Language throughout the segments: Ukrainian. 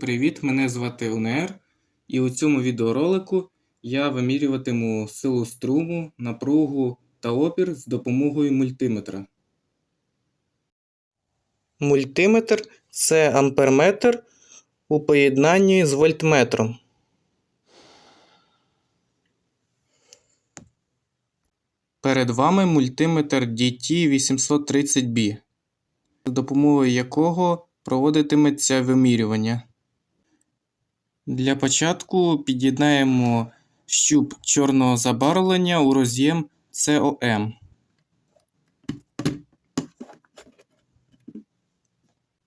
Привіт, мене звати УНР, і у цьому відеоролику я вимірюватиму силу струму, напругу та опір з допомогою мультиметра. Мультиметр це амперметр у поєднанні з вольтметром. Перед вами мультиметр DT830B, з допомогою якого проводитиметься вимірювання. Для початку під'єднаємо щуп чорного забарвлення у роз'єм COM.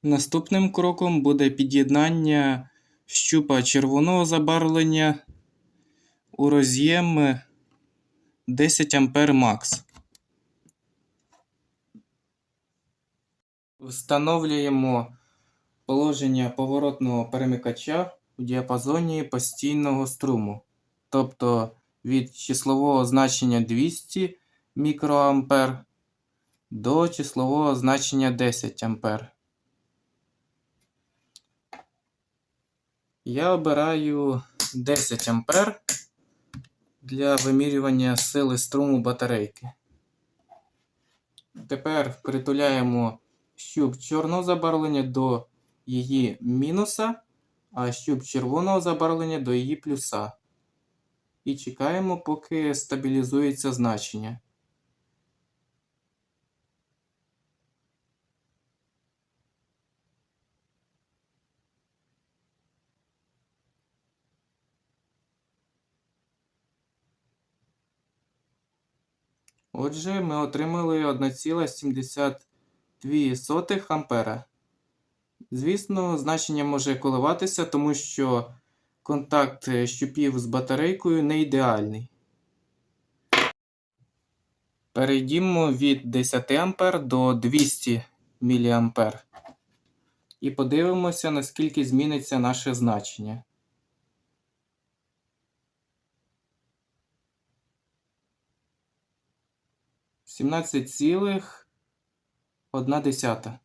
Наступним кроком буде під'єднання щупа червоного забарвлення у роз'єм 10 А Max. Встановлюємо положення поворотного перемикача у діапазоні постійного струму, тобто від числового значення 200 мікроампер до числового значення 10 ампер. Я обираю 10 ампер для вимірювання сили струму батарейки. Тепер притуляємо щуп чорного забарвлення до її мінуса, щуп червоного забарвлення до її плюса. І чекаємо, поки стабілізується значення. Отже, ми отримали 1,72 ампера. Звісно, значення може коливатися, тому що контакт щупів з батарейкою не ідеальний. Перейдімо від 10 А до 200 мА. І подивимося, наскільки зміниться наше значення. Сімнадцять цілих одна десята.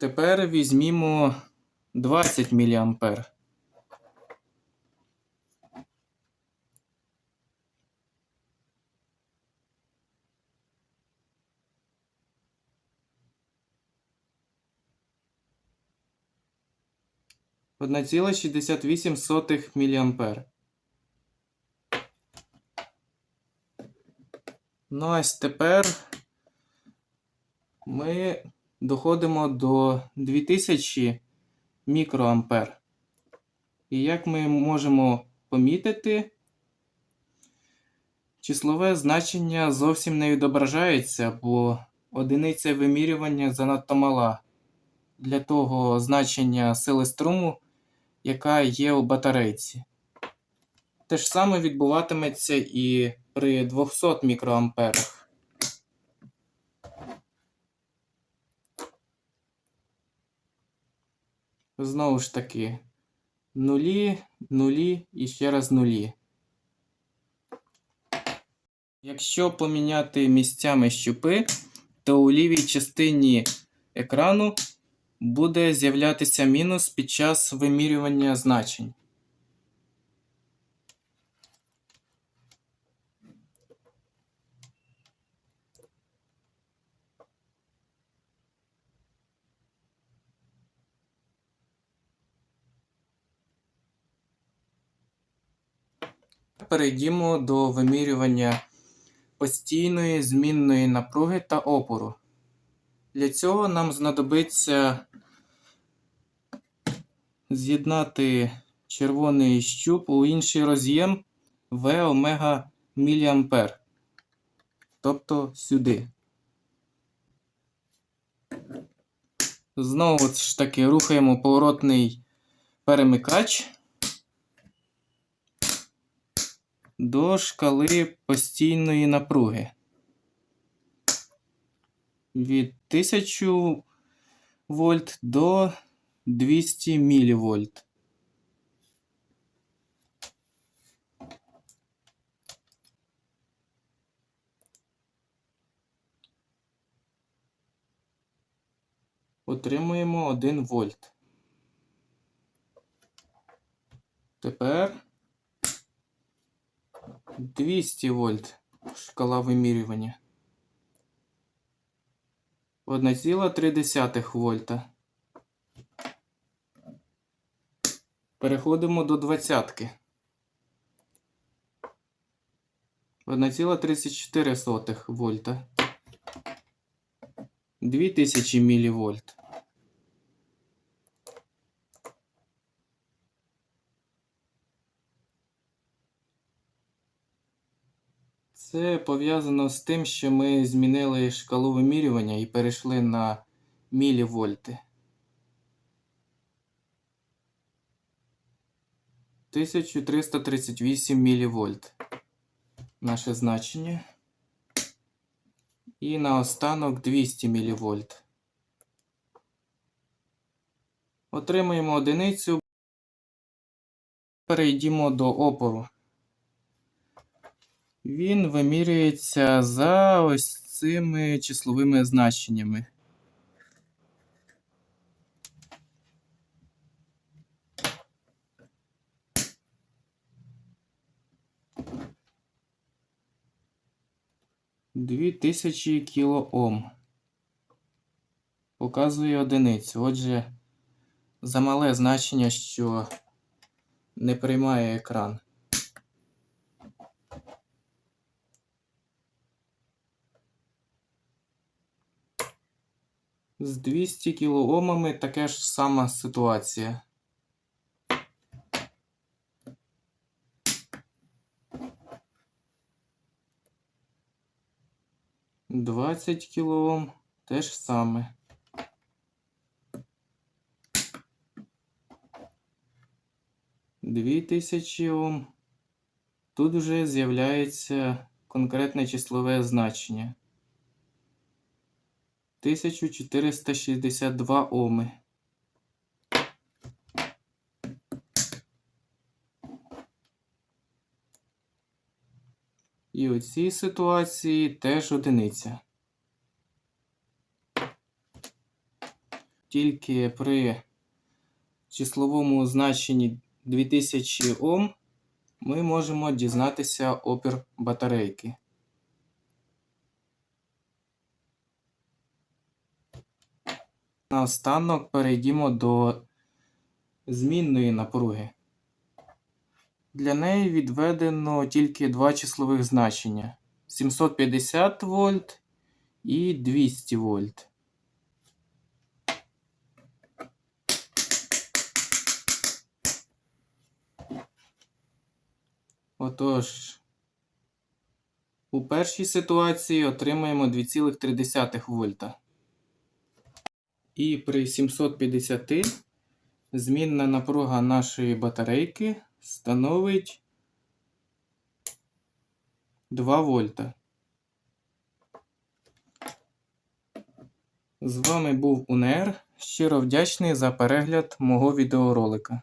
Тепер візьмімо 20 мА. Одна ціла 68 сотих мА. Ну, ось тепер ми доходимо до 2000 мікроампер. І як ми можемо помітити, числове значення зовсім не відображається, бо одиниця вимірювання занадто мала для того значення сили струму, яка є у батарейці. Те ж саме відбуватиметься і при 200 мікроамперах. Знову ж таки, нулі, нулі і ще раз нулі. Якщо поміняти місцями щупи, то у лівій частині екрану буде з'являтися мінус під час вимірювання значень. Перейдімо до вимірювання постійної змінної напруги та опору. Для цього нам знадобиться з'єднати червоний щуп у інший роз'єм В омега міліампер. Тобто сюди. Знову ж таки рухаємо поворотний перемикач. До шкали постійної напруги від 1000 вольт до 200 мілівольт. Отримуємо 1 вольт. Тепер 200 вольт шкала вимірювання. 1,3 вольта. Переходимо до двадцятки. 1,34 вольта. 2000 мілівольт. Це пов'язано з тим, що ми змінили шкалу вимірювання і перейшли на мілівольти. 1338 мілівольт. Наше значення. І наостанок 200 мілівольт. Отримуємо одиницю. Перейдімо до опору. Він вимірюється за ось цими числовими значеннями. Дві тисячі кілоом. Показує одиницю. Отже, замале значення, що не приймає екран. З 200 кілоомами така ж сама ситуація. Двадцять кілоом теж саме. Дві тисячі Ом. Тут вже з'являється конкретне числове значення. 1462 Оми. І у цій ситуації теж одиниця. Тільки при числовому значенні 2000 Ом ми можемо дізнатися опір батарейки. Наостанок перейдімо до змінної напруги. Для неї відведено тільки два числових значення: 750 вольт і 200 вольт. Отож, у першій ситуації отримаємо 2,3 вольта. І при 750 змінна напруга нашої батарейки становить 2 вольта. З вами був УНР. Щиро вдячний за перегляд мого відеоролика.